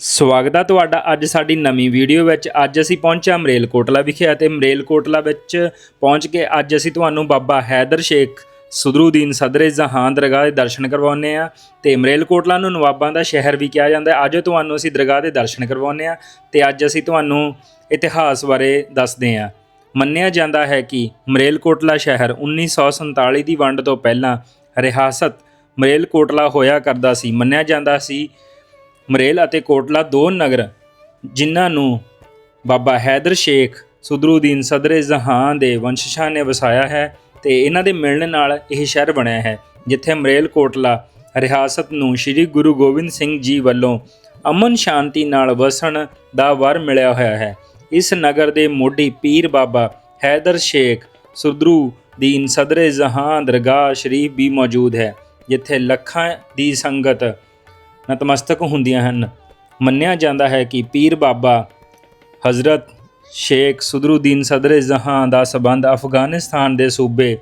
ਸਵਾਗਤ ਹੈ ਤੁਹਾਡਾ ਅੱਜ ਸਾਡੀ ਨਵੀਂ ਵੀਡੀਓ ਵਿੱਚ। ਅੱਜ ਅਸੀਂ ਪਹੁੰਚੇ ਹਾਂ ਮਰੇਲਕੋਟਲਾ ਵਿਖੇ ਅਤੇ ਮਰੇਲਕੋਟਲਾ ਵਿੱਚ ਪਹੁੰਚ ਕੇ ਅੱਜ ਅਸੀਂ ਤੁਹਾਨੂੰ ਬਾਬਾ ਹੈਦਰ ਸ਼ੇਖ ਸੁਦਰੂਦੀਨ ਸਦਰੇ ਜਹਾਂ ਦਰਗਾਹ ਦੇ ਦਰਸ਼ਨ ਕਰਵਾਉਂਦੇ ਆ ਤੇ ਮਰੇਲਕੋਟਲਾ ਨੂੰ ਨਵਾਬਾਂ ਦਾ ਸ਼ਹਿਰ ਵੀ ਕਿਹਾ ਜਾਂਦਾ ਹੈ। ਅੱਜ ਤੁਹਾਨੂੰ ਅਸੀਂ ਦਰਗਾਹ ਦੇ ਦਰਸ਼ਨ ਕਰਵਾਉਂਦੇ ਆ ਤੇ ਅੱਜ ਅਸੀਂ ਤੁਹਾਨੂੰ ਇਤਿਹਾਸ ਬਾਰੇ ਦੱਸਦੇ ਆ ਮੰਨਿਆ ਜਾਂਦਾ ਹੈ ਕਿ ਮਰੇਲਕੋਟਲਾ ਸ਼ਹਿਰ 1947 ਦੀ ਵੰਡ ਤੋਂ ਪਹਿਲਾਂ ਰਿਆਸਤ ਮਰੇਲਕੋਟਲਾ ਹੋਇਆ ਕਰਦਾ ਸੀ। ਮੰਨਿਆ ਜਾਂਦਾ ਸੀ ਮਰੇਲ ਅਤੇ ਕੋਟਲਾ ਦੋ ਨਗਰ, ਜਿਨ੍ਹਾਂ ਨੂੰ ਬਾਬਾ ਹੈਦਰ ਸ਼ੇਖ ਸੁਦਰੂਦੀਨ ਸਦਰੇ ਜਹਾਂ ਦੇ ਵੰਸ਼ਜਾਂ ਨੇ ਵਸਾਇਆ ਹੈ ਤੇ ਇਹਨਾਂ ਦੇ ਮਿਲਣ ਨਾਲ ਇਹ ਸ਼ਹਿਰ ਬਣਿਆ ਹੈ, ਜਿੱਥੇ ਮਰੇਲ ਕੋਟਲਾ ਰਿਆਸਤ ਨੂੰ ਸ੍ਰੀ ਗੁਰੂ ਗੋਬਿੰਦ ਸਿੰਘ ਜੀ ਵੱਲੋਂ ਅਮਨ ਸ਼ਾਂਤੀ ਨਾਲ ਵਸਣ ਦਾ ਵਰ ਮਿਲਿਆ ਹੋਇਆ ਹੈ। ਇਸ ਨਗਰ ਦੇ ਮੋਢੀ ਪੀਰ ਬਾਬਾ ਹੈਦਰ ਸ਼ੇਖ ਸੁਦਰੂਦੀਨ ਸਦਰੇ ਜਹਾਂ ਦਰਗਾਹ ਸ਼ਰੀਫ ਵੀ ਮੌਜੂਦ ਹੈ, ਜਿੱਥੇ ਲੱਖਾਂ ਦੀ ਸੰਗਤ ਨਤਮਸਤਕ ਹੁੰਦੀਆਂ ਹਨ। ਮੰਨਿਆ ਜਾਂਦਾ ਹੈ ਕਿ ਪੀਰ ਬਾਬਾ ਹਜ਼ਰਤ ਸ਼ੇਖ ਸੁਦਰੂਦੀਨ ਸਦਰ ਜਹਾਂ ਦਾ ਸਬੰਧ ਅਫਗਾਨਿਸਤਾਨ ਦੇ ਸੂਬੇ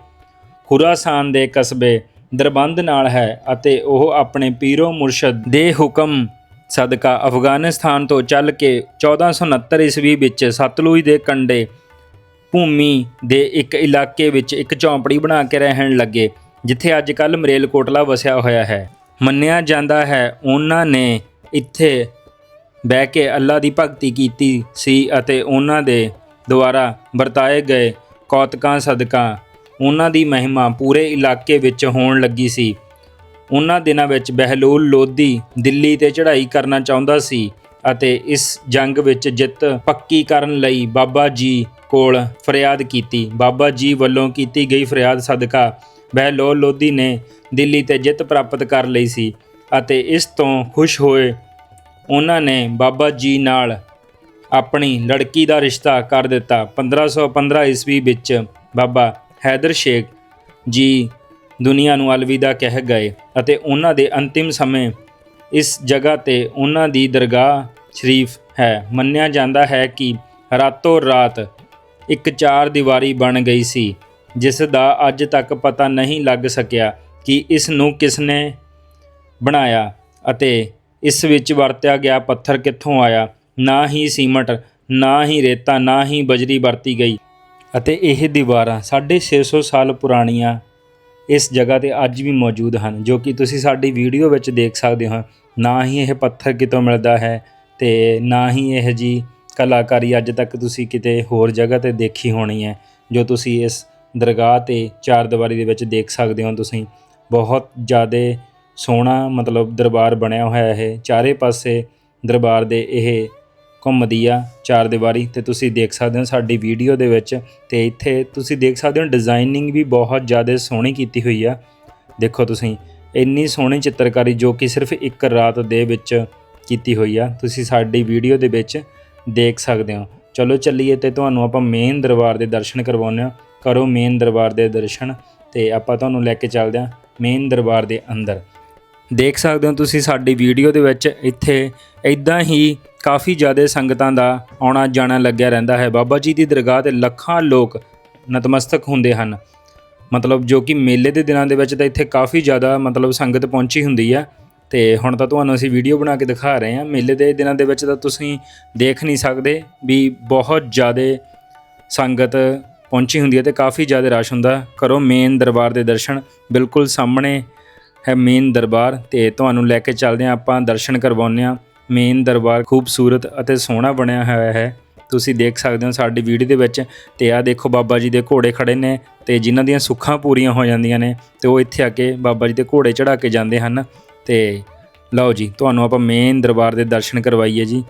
ਖੁਰਾਸਾਨ ਦੇ ਕਸਬੇ ਦਰਬੰਦ ਨਾਲ ਹੈ ਅਤੇ ਉਹ ਆਪਣੇ ਪੀਰੋ ਮੁਰਸ਼ਦ ਦੇ ਹੁਕਮ ਸਦਕਾ ਅਫਗਾਨਿਸਤਾਨ ਤੋਂ ਚੱਲ ਕੇ 1469 ਈਸਵੀ ਵਿੱਚ ਸਤਲੁਜ ਦੇ ਕੰਢੇ ਭੂਮੀ ਦੇ ਇੱਕ ਇਲਾਕੇ ਵਿੱਚ ਇੱਕ ਝੌਂਪੜੀ ਬਣਾ ਕੇ ਰਹਿਣ ਲੱਗੇ, ਜਿੱਥੇ ਅੱਜ ਕੱਲ ਮਰੇਲਕੋਟਲਾ ਵਸਿਆ ਹੋਇਆ ਹੈ। ਮੰਨਿਆ ਜਾਂਦਾ ਹੈ। ਉਹਨਾਂ ਨੇ ਇੱਥੇ ਬਹਿ ਕੇ ਅੱਲਾ ਦੀ ਭਗਤੀ ਕੀਤੀ ਸੀ ਅਤੇ ਉਹਨਾਂ ਦੇ ਦੁਆਰਾ ਵਰਤਾਏ ਗਏ ਕੌਤਕਾਂ, ਸਦਕਾ, ਉਹਨਾਂ ਦੀ ਮਹਿਮਾ ਪੂਰੇ ਇਲਾਕੇ ਵਿੱਚ ਹੋਣ ਲੱਗੀ ਸੀ। ਉਹਨਾਂ ਦਿਨਾਂ ਵਿੱਚ ਬਹਿਲੂਲ ਲੋਧੀ ਦਿੱਲੀ ਤੇ ਚੜ੍ਹਾਈ ਕਰਨਾ ਚਾਹੁੰਦਾ ਸੀ ਅਤੇ ਇਸ ਜੰਗ ਵਿੱਚ ਜਿੱਤ ਪੱਕੀ ਕਰਨ ਲਈ ਬਾਬਾ ਜੀ ਕੋਲ ਫਰਿਆਦ ਕੀਤੀ। ਬਾਬਾ ਜੀ ਵੱਲੋਂ ਕੀਤੀ ਗਈ ਫਰਿਆਦ, ਸਦਕਾ ਬਹਿਲੋਲ ਲੋਧੀ ਨੇ ਦਿੱਲੀ ਤੇ ਜਿੱਤ ਪ੍ਰਾਪਤ ਕਰ ਲਈ ਸੀ ਅਤੇ ਇਸ ਤੋਂ ਖੁਸ਼ ਹੋਏ ਉਹਨਾਂ ਨੇ ਬਾਬਾ ਜੀ ਨਾਲ ਆਪਣੀ ਲੜਕੀ ਦਾ ਰਿਸ਼ਤਾ ਕਰ ਦਿੱਤਾ। 1515 ਈਸਵੀ ਵਿੱਚ ਬਾਬਾ ਹੈਦਰ ਸ਼ੇਖ ਜੀ ਦੁਨੀਆ ਨੂੰ ਅਲਵਿਦਾ ਕਹਿ ਗਏ ਅਤੇ ਉਹਨਾਂ ਦੇ ਅੰਤਿਮ ਸਮੇਂ ਇਸ ਜਗ੍ਹਾ ਤੇ ਉਹਨਾਂ ਦੀ ਦਰਗਾਹ ਸ਼ਰੀਫ ਹੈ। ਮੰਨਿਆ ਜਾਂਦਾ ਹੈ ਕਿ ਰਾਤੋਂ ਰਾਤ ਇੱਕ ਚਾਰ ਦੀਵਾਰੀ ਬਣ ਗਈ ਸੀ। ਜਿਸ ਦਾ ਅੱਜ ਤੱਕ ਪਤਾ ਨਹੀਂ ਲੱਗ ਸਕਿਆ ਕਿ ਇਸ ਨੂੰ ਕਿਸ ਨੇ ਬਣਾਇਆ ਅਤੇ ਇਸ ਵਿੱਚ ਵਰਤਿਆ ਗਿਆ ਪੱਥਰ ਕਿੱਥੋਂ ਆਇਆ। ਨਾ ਹੀ ਸੀਮਟ, ਨਾ ਹੀ ਰੇਤਾ, ਨਾ ਹੀ ਬਜਰੀ ਵਰਤੀ ਗਈ। ਅਤੇ ਇਹ ਦੀਵਾਰਾਂ 650 ਸਾਲ ਪੁਰਾਣੀਆਂ ਇਸ ਜਗ੍ਹਾ ਤੇ ਅੱਜ ਵੀ ਮੌਜੂਦ ਹਨ, ਜੋ ਕਿ ਤੁਸੀਂ ਸਾਡੀ ਵੀਡੀਓ ਵਿੱਚ ਦੇਖ ਸਕਦੇ ਹੋ। ਨਾ ਹੀ ਇਹ ਪੱਥਰ ਕਿਤੋਂ ਮਿਲਦਾ ਹੈ ਤੇ ਨਾ ਹੀ ਇਹ ਜੀ ਕਲਾਕਾਰੀ ਅੱਜ ਤੱਕ ਤੁਸੀਂ ਕਿਤੇ ਹੋਰ ਜਗ੍ਹਾ ਤੇ ਦੇਖੀ ਹੋਣੀ ਹੈ, ਜੋ ਤੁਸੀਂ ਇਸ ਦਰਗਾਹ ਤੇ ਚਾਰ ਦੀਵਾਰੀ ਦੇ ਵਿੱਚ ਦੇਖ ਸਕਦੇ ਹੋ ਤੁਸੀਂ। ਬਹੁਤ ਜ਼ਿਆਦਾ ਸੋਹਣਾ ਮਤਲਬ ਦਰਬਾਰ ਬਣਿਆ ਹੋਇਆ ਇਹ। ਚਾਰੇ ਪਾਸੇ ਦਰਬਾਰ ਦੇ ਇਹ ਘੁੰਮਦੀ ਆ ਚਾਰ ਦੀਵਾਰੀ ਤੇ ਤੁਸੀਂ ਦੇਖ ਸਕਦੇ ਹੋ ਸਾਡੀ ਵੀਡੀਓ ਦੇ ਵਿੱਚ। ਤੇ ਇੱਥੇ ਤੁਸੀਂ ਦੇਖ ਸਕਦੇ ਹੋ ਡਿਜ਼ਾਈਨਿੰਗ ਵੀ ਬਹੁਤ ਜ਼ਿਆਦਾ ਸੋਹਣੀ ਕੀਤੀ ਹੋਈ ਆ। ਦੇਖੋ ਤੁਸੀਂ, ਇੰਨੀ ਸੋਹਣੀ ਚਿੱਤਰਕਾਰੀ ਜੋ ਕਿ ਸਿਰਫ ਇੱਕ ਰਾਤ ਦੇ ਵਿੱਚ ਕੀਤੀ ਹੋਈ ਆ। ਤੁਸੀਂ ਸਾਡੀ ਵੀਡੀਓ ਦੇ ਵਿੱਚ ਦੇਖ ਸਕਦੇ ਹੋ। ਚਲੋ ਚੱਲੀਏ ਤੇ ਤੁਹਾਨੂੰ ਆਪਾਂ ਮੇਨ ਦਰਬਾਰ ਦੇ ਦਰਸ਼ਨ ਕਰਵਾਉਂਦੇ ਹਾਂ। ਕਰੋ ਮੇਨ ਦਰਬਾਰ ਦੇ ਦਰਸ਼ਨ ਤੇ ਆਪਾਂ ਤੁਹਾਨੂੰ ਲੈ ਕੇ ਚੱਲਦੇ ਹਾਂ ਮੇਨ ਦਰਬਾਰ ਦੇ ਅੰਦਰ। ਦੇਖ ਸਕਦੇ ਹੋ ਤੁਸੀਂ ਸਾਡੀ ਵੀਡੀਓ ਦੇ ਵਿੱਚ ਇੱਥੇ ਇਦਾਂ ਹੀ ਕਾਫੀ ਜ਼ਿਆਦਾ ਸੰਗਤਾਂ ਦਾ ਆਉਣਾ ਜਾਣਾ ਲੱਗਿਆ ਰਹਿੰਦਾ ਹੈ। ਬਾਬਾ ਜੀ ਦੀ ਦਰਗਾਹ ਤੇ ਲੱਖਾਂ ਲੋਕ ਨਤਮਸਤਕ ਹੁੰਦੇ ਹਨ। ਮਤਲਬ ਜੋ ਕਿ ਮੇਲੇ ਦੇ ਦਿਨਾਂ ਦੇ ਵਿੱਚ ਤਾਂ ਇੱਥੇ ਕਾਫੀ ਜ਼ਿਆਦਾ ਮਤਲਬ ਸੰਗਤ ਪਹੁੰਚੀ ਹੁੰਦੀ ਆ ਤੇ ਹੁਣ ਤਾਂ ਤੁਹਾਨੂੰ ਅਸੀਂ ਵੀਡੀਓ ਬਣਾ ਕੇ ਦਿਖਾ ਰਹੇ ਹਾਂ। ਮੇਲੇ ਦੇ ਦਿਨਾਂ ਦੇ ਵਿੱਚ ਤਾਂ ਤੁਸੀਂ ਦੇਖ ਨਹੀਂ ਸਕਦੇ ਵੀ ਬਹੁਤ ਜ਼ਿਆਦਾ ਸੰਗਤ ਪਹੁੰਚੀ ਹੁੰਦੀ ਹੈ ਤੇ ਕਾਫੀ ਜ਼ਿਆਦਾ ਰਸ਼ ਹੁੰਦਾ ਕਰੋ ਮੇਨ ਦਰਬਾਰ ਦੇ ਦਰਸ਼ਨ ਬਿਲਕੁਲ ਸਾਹਮਣੇ ਹੈ ਮੇਨ ਦਰਬਾਰ ਤੇ ਤੁਹਾਨੂੰ ਲੈ ਕੇ ਚੱਲਦੇ ਹਾਂ, ਆਪਾਂ ਦਰਸ਼ਨ ਕਰਵਾਉਂਦੇ ਹਾਂ। ਮੇਨ ਦਰਬਾਰ ਖੂਬਸੂਰਤ ਅਤੇ ਸੋਹਣਾ ਬਣਿਆ ਹੋਇਆ ਹੈ। ਤੁਸੀਂ ਦੇਖ ਸਕਦੇ ਹੋ ਸਾਡੀ ਵੀਡੀਓ ਦੇ ਵਿੱਚ ਤੇ ਆ ਦੇਖੋ ਬਾਬਾ ਜੀ ਦੇ ਘੋੜੇ ਖੜੇ ਨੇ ਤੇ ਜਿਨ੍ਹਾਂ ਦੀਆਂ ਸੁੱਖਾਂ ਪੂਰੀਆਂ ਹੋ ਜਾਂਦੀਆਂ ਨੇ ਤੇ ਉਹ ਇੱਥੇ ਆ ਕੇ ਬਾਬਾ ਜੀ ਦੇ ਘੋੜੇ ਚੜਾ ਕੇ ਜਾਂਦੇ ਹਨ। ਤੇ ਲਓ ਜੀ, ਤੁਹਾਨੂੰ ਆਪਾਂ ਮੇਨ ਦਰਬਾਰ ਦੇ ਦਰਸ਼ਨ ਕਰਵਾਈਏ ਜੀ।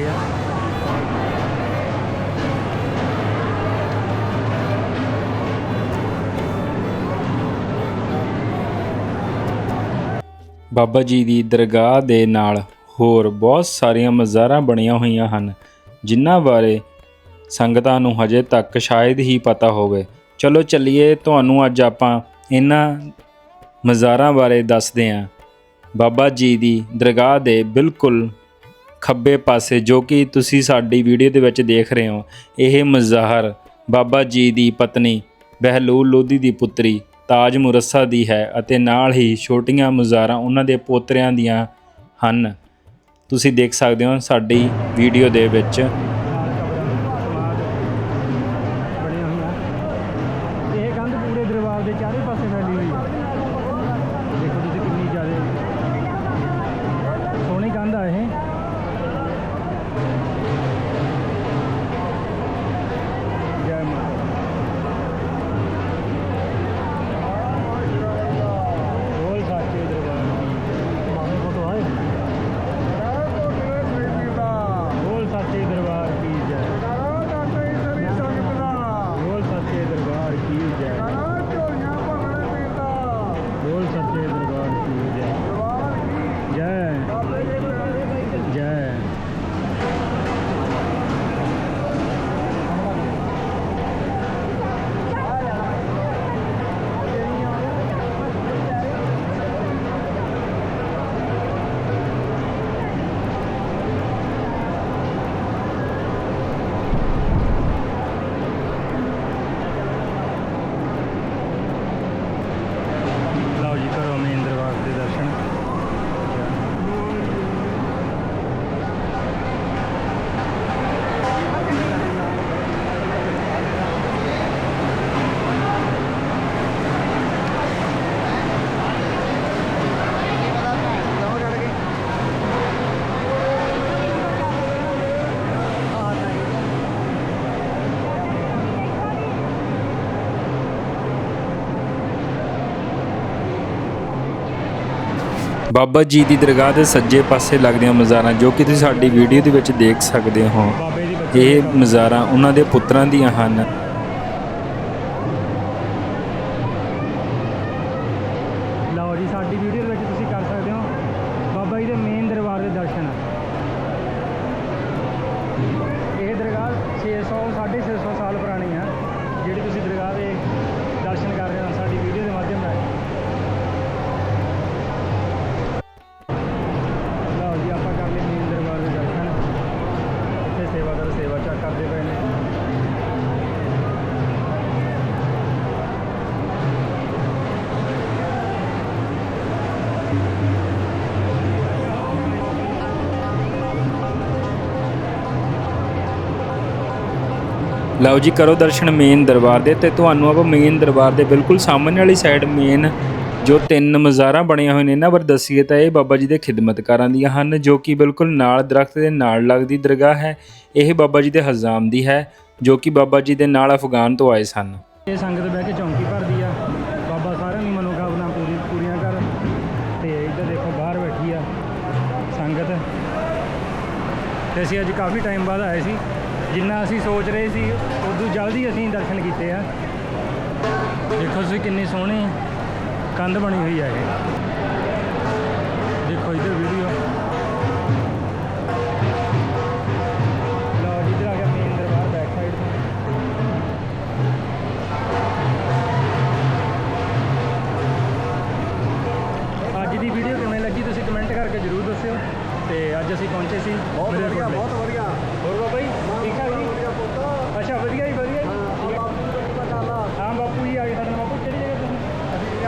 11 ਆ। ਬਾਬਾ ਜੀ ਦੀ ਦਰਗਾਹ ਦੇ ਨਾਲ ਹੋਰ ਬਹੁਤ ਸਾਰੀਆਂ ਮਜ਼ਾਰਾਂ ਬਣੀਆਂ ਹੋਈਆਂ ਹਨ, ਜਿਨ੍ਹਾਂ ਬਾਰੇ ਸੰਗਤਾਂ ਨੂੰ ਹਜੇ ਤੱਕ ਸ਼ਾਇਦ ਹੀ ਪਤਾ ਹੋਵੇ। ਚਲੋ ਚੱਲੀਏ, ਤੁਹਾਨੂੰ ਅੱਜ ਆਪਾਂ ਇਹਨਾਂ ਮਜ਼ਾਰਾਂ ਬਾਰੇ ਦੱਸਦੇ ਹਾਂ। ਬਾਬਾ ਜੀ ਦੀ ਦਰਗਾਹ ਦੇ ਬਿਲਕੁਲ ਖੱਬੇ ਪਾਸੇ ਜੋ ਕਿ ਤੁਸੀਂ ਸਾਡੀ ਵੀਡੀਓ ਦੇ ਵਿੱਚ ਦੇਖ ਰਹੇ ਹੋ, ਇਹ ਮਜ਼ਾਹਰ ਬਾਬਾ ਜੀ ਦੀ ਪਤਨੀ ਬਹਿਲੂਲ ਲੋਧੀ ਦੀ ਪੁੱਤਰੀ ਤਾਜ ਮੁਰੱਸਾ ਦੀ ਹੈ ਅਤੇ ਨਾਲ ਹੀ ਛੋਟੀਆਂ ਮਜ਼ਾਰਾਂ ਉਹਨਾਂ ਦੇ ਪੋਤਰਿਆਂ ਦੀਆਂ ਹਨ। ਤੁਸੀਂ ਦੇਖ ਸਕਦੇ ਹੋ ਸਾਡੀ ਵੀਡੀਓ ਦੇ ਵਿੱਚ ਬਣੀਆਂ ਹੋਈਆਂ ਇਹ ਕੰਧ ਪੂਰੇ ਦਰਬਾਰ ਦੇ ਚਾਰੇ ਪਾਸੇ ਫੈਲੀ ਹੋਈ ਹੈ ਦੇਖੋ ਤੁਸੀਂ ਕਿੰਨੀ ਜ਼ਿਆਦਾ ਸੋਹਣੀ ਕੰਧ ਆ ਇਹ ਜੈ ਮਾਤਾ ਬੋਲ ਸਾਚੇ ਦਰਬਾਰ ਕੀ ਮਾਮੇ ਫੋਟੋ ਆਏ ਬੋਲ ਸਾਚੇ ਦਰਬਾਰ ਕੀ ਜੈ ਬੋਲ ਸੱਚੇ ਦਰਬਾਰ ਕੀ ਜੈ ਬਾਬਾ ਜੀ ਦੀ ਦਰਗਾਹ ਦੇ ਸੱਜੇ ਪਾਸੇ ਲੱਗਦੀਆਂ ਮਜ਼ਾਰਾਂ ਜੋ ਕਿ ਤੁਸੀਂ ਸਾਡੀ ਵੀਡੀਓ ਦੇ ਵਿੱਚ ਦੇਖ ਸਕਦੇ ਹੋ। ਇਹ ਮਜ਼ਾਰਾਂ ਉਹਨਾਂ ਦੇ ਪੁੱਤਰਾਂ ਦੀਆਂ ਹਨ ਲਓ ਜੀ ਸਾਡੀ ਵੀਡੀਓ ਦੇ ਵਿੱਚ ਤੁਸੀਂ ਕਰ ਸਕਦੇ ਹੋ ਬਾਬਾ ਜੀ ਦੇ ਮੇਨ ਦਰਬਾਰ ਦੇ ਦਰਸ਼ਨ ਇਹ ਦਰਗਾਹ 600 650 ਸਾਲ ਪੁਰਾਣੀ ਆ ਜਿਹੜੀ ਤੁਸੀਂ ਦਰਗਾਹ ਦੇ ਦਰਸ਼ਨ ਕਰ ਰਹੇ ਹੋ ਸਾਡੀ ਵੀਡੀਓ ਦੇ ਮਾਧਿਅਮ ਨਾਲ ਲਓ ਜੀ ਆਪਾਂ ਕਰ ਲਏ ਮੇਨ ਦਰਬਾਰ ਦੇ ਦਰਸ਼ਨ ਇੱਥੇ ਸੇਵਾਦਾਰ ਸੇਵਾ ਚੈੱਕ ਕਰਦੇ ਪਏ ਨੇ। ਲਓ ਜੀ, ਕਰੋ ਦਰਸ਼ਨ ਮੇਨ ਦਰਬਾਰ ਦੇ ਤੇ ਤੁਹਾਨੂੰ ਆਪਾਂ ਮੇਨ ਦਰਬਾਰ ਦੇ ਬਿਲਕੁਲ ਸਾਹਮਣੇ ਵਾਲੀ ਸਾਈਡ ਮੇਨ ਜੋ ਤਿੰਨ ਮਜ਼ਾਰਾਂ ਬਣੀਆਂ ਹੋਈਆਂ ਨੇ ਇਹਨਾਂ ਬਾਰੇ ਦੱਸੀਏ ਤਾਂ ਇਹ ਬਾਬਾ ਜੀ ਦੇ ਖਿਦਮਤਕਾਰਾਂ ਦੀਆਂ ਹਨ, ਜੋ ਕਿ ਬਿਲਕੁਲ ਨਾਲ ਦਰਖਤ ਦੇ ਨਾਲ ਲੱਗਦੀ ਦਰਗਾਹ ਹੈ। ਇਹ ਬਾਬਾ ਜੀ ਦੇ ਹਜ਼ਾਮ ਦੀ ਹੈ, ਜੋ ਕਿ ਬਾਬਾ ਜੀ ਦੇ ਨਾਲ ਅਫਗਾਨ ਤੋਂ ਆਏ ਸਨ। ਇਹ ਸੰਗਤ ਬਹਿ ਕੇ ਚੌਂਕੀ ਭਰਦੀ ਆ। ਬਾਬਾ ਸਾਰਿਆਂ ਦੀ ਮਨੋਕਾਮਨਾ ਪੂਰੀ ਪੂਰੀਆਂ ਕਰ ਤੇ ਇੱਧਰ ਦੇਖੋ ਬਾਹਰ ਬੈਠੀ ਆ ਸੰਗਤ। ਤੇ ਅਸੀਂ ਅੱਜ ਕਾਫੀ ਟਾਈਮ ਬਾਅਦ ਆਏ ਸੀ। ਜਿੰਨਾ ਅਸੀਂ ਸੋਚ ਰਹੇ ਸੀ, ਉਦੋਂ ਜਲਦੀ ਅਸੀਂ ਦਰਸ਼ਨ ਕੀਤੇ ਆ। ਦੇਖੋ ਤੁਸੀਂ ਕਿੰਨੇ ਸੋਹਣੇ ਕੰਧ ਬਣੀ ਹੋਈ ਹੈ ਇਹ।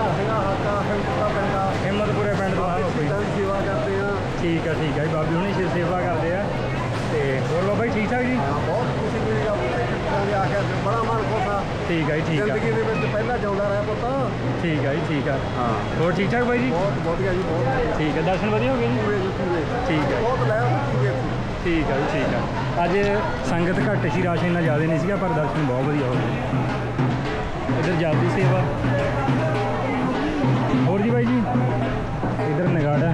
ਹੱਕਾ ਪਿੰਡਾ ਹਿੰਮਤਪੁਰੇ ਪਿੰਡ ਤੋਂ ਆ ਬਾਪੂ ਜੀ ਪਿੰਡਾਂ ਦੀ ਸੇਵਾ ਕਰਦੇ ਆ। ਠੀਕ ਆ ਠੀਕ ਆ ਜੀ। ਬਾਬੀ ਹੁਣੀ ਸੇਵਾ ਕਰਦੇ ਆ। ਤੇ ਹੋਰ ਬਾਬਾ ਜੀ ਠੀਕ ਠਾਕ ਜੀ? ਹਾਂ ਬਹੁਤ ਖੁਸ਼ੀ ਮਿਲੀ ਆ ਬੜਾ ਮਨ ਖੁਸ਼ ਆ। ਠੀਕ ਆ ਜੀ ਠੀਕ ਆ। ਜ਼ਿੰਦਗੀ ਦੇ ਵਿੱਚ ਪਹਿਲਾਂ ਜਿਉਂਦਾ ਰਿਹਾ ਪੁੱਤ। ਠੀਕ ਆ ਜੀ ਠੀਕ ਆ। ਹਾਂ। ਹੋਰ ਠੀਕ ਠਾਕ ਬਾਈ ਜੀ? ਬਹੁਤ ਵਧੀਆ ਜੀ ਬਹੁਤ ਠੀਕ ਆ ਦਰਸ਼ਨ ਵਧੀਆ ਹੋ ਗਏ ਜੀ? ਪੂਰੇ ਜੀ ਪੂਰੇ। ਠੀਕ ਆ। ਬਹੁਤ ਲੈ ਪੂਰੇ ਠੀਕ ਆ ਜੀ ਠੀਕ ਆ। ਅੱਜ ਸੰਗਤ ਘੱਟ ਸੀ ਰਾਸ਼ਨ ਇੰਨਾ ਜ਼ਿਆਦਾ ਨਹੀਂ ਸੀਗਾ ਪਰ ਦਰਸ਼ਨ ਬਹੁਤ ਵਧੀਆ ਹੋ ਗਏ। ਇੱਧਰ ਜਲਦੀ ਸੇਵਾ। ਹੋਰ ਜੀ ਬਾਈ ਜੀ। ਇੱਧਰ ਨਗਾੜਾ।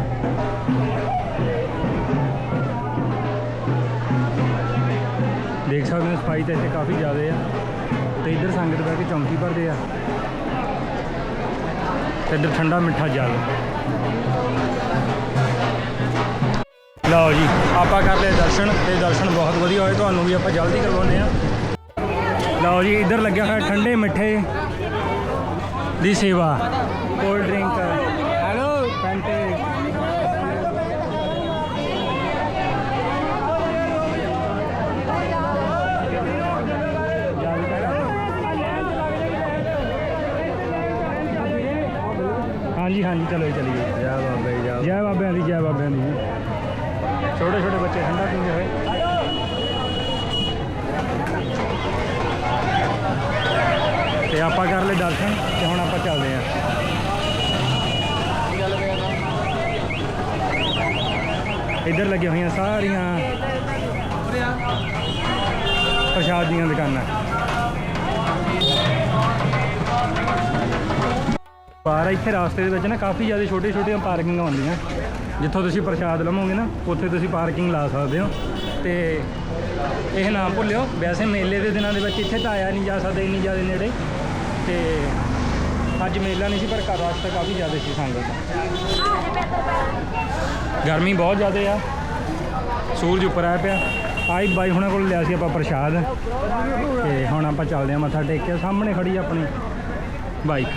ਦੇਖ ਸਕਦੇ ਹੋ, ਸਫ਼ਾਈ ਤਾਂ ਇੱਥੇ ਕਾਫੀ ਜ਼ਿਆਦਾ ਆ। ਤੇ ਇੱਧਰ ਸੰਗਤ ਬਹਿ ਕੇ ਚੌਂਕੀ ਭਰਦੇ ਆ। ਤੇ ਇੱਧਰ ਠੰਡਾ ਮਿੱਠਾ ਜਲ। ਲਓ ਜੀ, ਆਪਾਂ ਕਰ ਲਏ ਦਰਸ਼ਨ। ਤੇ ਦਰਸ਼ਨ ਬਹੁਤ ਵਧੀਆ ਹੋਏ, ਤੁਹਾਨੂੰ ਵੀ ਆਪਾਂ ਜਲਦੀ ਕਰਵਾਉਂਦੇ ਆ। ਲਓ ਜੀ, ਇੱਧਰ ਲੱਗਿਆ ਹੋਇਆ ਠੰਡੇ ਮਿੱਠੇ ਦੀ ਸੇਵਾ। ਕੋਲਡ ਹਾਂਜੀ ਹਾਂਜੀ ਚਲੋ ਜੀ ਚਲੀਏ ਜੈ ਬਾਬਾ ਜੀ ਜੈ ਜੈ ਬਾਬਿਆਂ ਦੀ ਜੈ ਬਾਬਿਆਂ ਦੀ। ਛੋਟੇ ਛੋਟੇ ਬੱਚੇ ਠੰਡਾ ਪੀਂਦੇ ਹੋਏ। ਤੇ ਆਪਾਂ ਕਰ ਲਏ ਦਰਸ਼ਨ ਤੇ ਹੁਣ ਆਪਾਂ ਚੱਲਦੇ ਆਂ ਇੱਧਰ ਲੱਗੀਆਂ ਹੋਈਆਂ ਸਾਰੀਆਂ ਪ੍ਰਸ਼ਾਦ ਦੀਆਂ ਦੁਕਾਨਾਂ। ਬਾਹਰ ਇੱਥੇ ਰਾਸਤੇ ਦੇ ਵਿੱਚ ਨਾ ਕਾਫੀ ਜ਼ਿਆਦਾ ਛੋਟੇ ਛੋਟੀਆਂ ਪਾਰਕਿੰਗਾਂ ਹੁੰਦੀਆਂ। ਜਿੱਥੋਂ ਤੁਸੀਂ ਪ੍ਰਸ਼ਾਦ ਲਵੋਗੇ ਨਾ, ਉੱਥੇ ਤੁਸੀਂ ਪਾਰਕਿੰਗ ਲਾ ਸਕਦੇ ਹੋ। ਤੇ ਇਹ ਨਾ ਭੁੱਲਿਓ, ਵੈਸੇ ਮੇਲੇ ਦੇ ਦਿਨਾਂ ਦੇ ਵਿੱਚ ਇੱਥੇ ਤਾਂ ਆਇਆ ਨਹੀਂ ਜਾ ਸਕਦਾ, ਇੰਨੀ ਜ਼ਿਆਦਾ ਨੇੜੇ। ਤੇ ਅੱਜ ਮੇਲਾ ਨਹੀਂ ਸੀ, ਪਰ ਘਰ ਵਾਸਤੇ ਕਾਫੀ ਜ਼ਿਆਦਾ ਸੀ ਸੰਗਤ। ਗਰਮੀ ਬਹੁਤ ਜ਼ਿਆਦਾ ਆ। ਸੂਰਜ ਉੱਪਰ ਆਇਆ ਪਿਆ। ਆਈ ਬਾਈ ਹੁਣਾਂ ਕੋਲ ਲਿਆ ਸੀ ਆਪਾਂ ਪ੍ਰਸ਼ਾਦ। ਤੇ ਹੁਣ ਆਪਾਂ ਚੱਲਦੇ ਆ ਮੱਥਾ ਟੇਕ ਕੇ, ਸਾਹਮਣੇ ਖੜੀ ਆਪਣੀ ਬਾਈਕ।